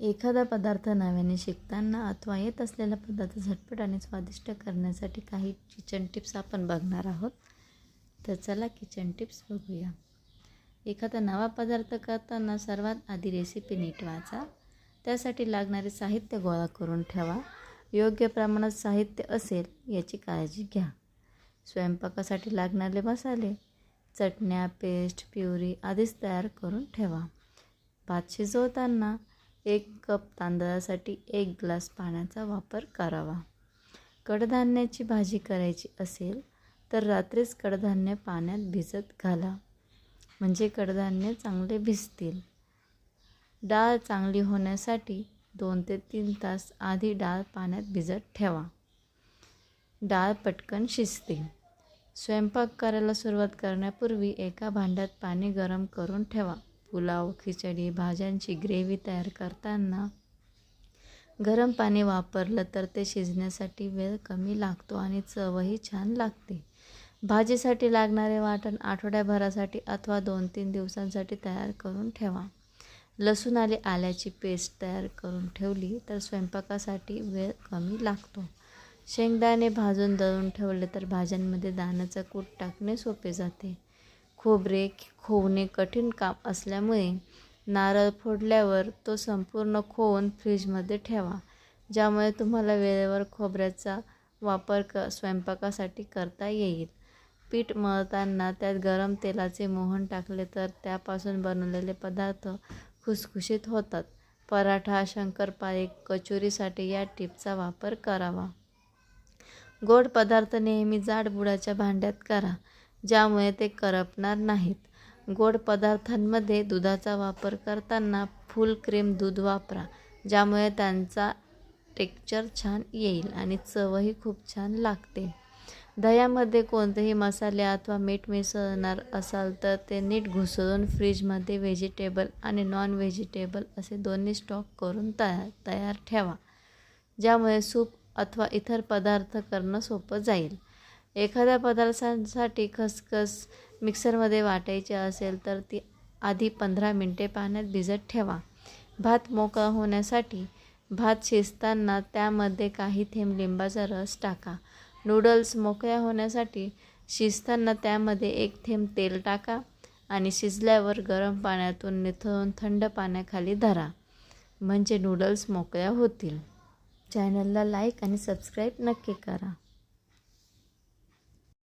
एखादा पदार्थ नव्याने शिकताना अथवा येत असलेला पदार्थ झटपट आणि स्वादिष्ट करण्यासाठी काही किचन टिप्स आपण बघणार आहोत. तर चला किचन टिप्स बघूया. एखादा नवा पदार्थ करताना सर्वात आधी रेसिपी नीट वाचा. त्यासाठी लागणारे साहित्य गोळा करून ठेवा. योग्य प्रमाणात साहित्य असेल याची काळजी घ्या. स्वयंपाकासाठी लागणारे मसाले चटण्या पेस्ट प्युरी आधीच तयार करून ठेवा. भात शिजवताना एक कप तांदळासाठी एक ग्लास पाण्याचा वापर करावा. कडधान्याची भाजी करायची असेल तर रात्रीच कडधान्य पाण्यात भिजत घाला. म्हणजे कडधान्य चांगले भिजतील. डाळ चांगली होण्यासाठी दोन ते तीन तास आधी डाळ पाण्यात भिजत ठेवा. डाळ पटकन शिजते. स्वयंपाक करायला सुरुवात करण्यापूर्वी एका भांड्यात पाणी गरम करून ठेवा. पुलाव खिचडी भाज्यांची ग्रेव्ही तयार करताना गरम पाणी वापरलं तर ते शिजण्यासाठी वेळ कमी लागतो आणि चवही छान लागते. भाजीसाठी लागणारे वाटण आठवड्याभरासाठी अथवा दोन तीन दिवसांसाठी तयार करून ठेवा. लसूण आले आल्याची पेस्ट तयार करून ठेवली तर स्वयंपाकासाठी वेळ कमी लागतो. शेंगदाणे भाजून दळून ठेवले तर भाज्यांमध्ये दाण्याचं कूट टाकणे सोपे जाते. खोबरे खोवणे कठीण काम असल्यामुळे नारळ फोडल्यावर तो संपूर्ण खोवून फ्रीजमध्ये ठेवा ज्यामुळे तुम्हाला वेळेवर खोबऱ्याचा वापर क स्वयंपाकासाठी करता येईल. पीठ मळताना त्यात गरम तेलाचे मोहन टाकले तर त्यापासून बनवलेले पदार्थ खुसखुशीत होतात. पराठा शंकरपाळी कचोरीसाठी या टिपचा वापर करावा. गोड पदार्थ नेहमी जाड बुडाच्या भांड्यात करा. ज्यामुळे ते करपणार नाहीत. गोड पदार्थांमध्ये दुधाचा वापर करताना फुल क्रीम दूध वापरा ज्यामुळे त्यांचा टेक्चर छान येईल आणि चवही खूप छान लागते. दह्यामध्ये कोणतेही मसाले अथवा मीठ मिसळणार असाल तर ते नीट घुसळून फ्रीजमध्ये व्हेजिटेबल आणि नॉन व्हेजिटेबल असे दोन्ही स्टॉक करून तयार तयार ठेवा ज्यामुळे सूप अथवा इतर पदार्थ करणं सोपं जाईल. एखाद्या पदार्थांसाठी खसखस मिक्सरमध्ये वाटायची असेल तर ती आधी पंधरा मिनटे पाण्यात भिजत ठेवा. भात मोकळा होण्यासाठी भात शिजताना त्यामध्ये काही थेंब लिंबाचा रस टाका. नूडल्स मोकळ्या होण्यासाठी शिजताना त्यामध्ये एक थेंब तेल टाका आणि शिजल्यावर गरम पाण्यातून निथळून थंड पाण्याखाली धरा. म्हणजे नूडल्स मोकळ्या होतील. चॅनलला लाईक आणि सबस्क्राईब नक्की करा.